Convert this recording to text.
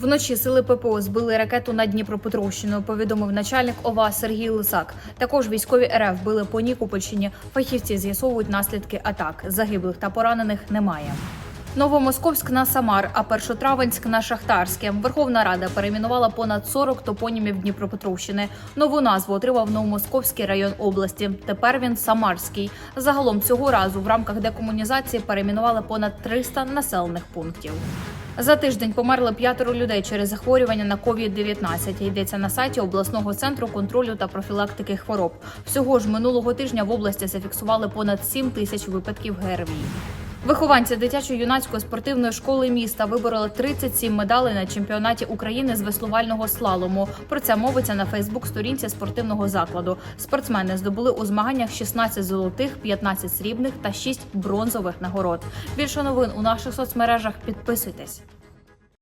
Вночі сили ППО збили ракету над Дніпропетровщиною. Повідомив начальник ОВА Сергій Лисак. Також військові РФ били по Нікопольщині. Фахівці з'ясовують наслідки атак. Загиблих та поранених немає. Новомосковськ на Самар, а Першотравенськ на Шахтарське. Верховна Рада перейменувала понад 40 топонімів Дніпропетровщини. Нову назву отримав Новомосковський район області. Тепер він Самарський. Загалом цього разу в рамках декомунізації перейменували понад 300 населених пунктів. За тиждень померли п'ятеро людей через захворювання на COVID-19. Йдеться на сайті обласного центру контролю та профілактики хвороб. Всього ж минулого тижня в області зафіксували понад 7 тисяч випадків ГРВІ. Вихованці дитячо-юнацької спортивної школи міста вибороли 37 медалей на чемпіонаті України з веслувального слалому. Про це мовиться на Фейсбук-сторінці спортивного закладу. Спортсмени здобули у змаганнях 16 золотих, 15 срібних та 6 бронзових нагород. Більше новин у наших соцмережах підписуйтесь.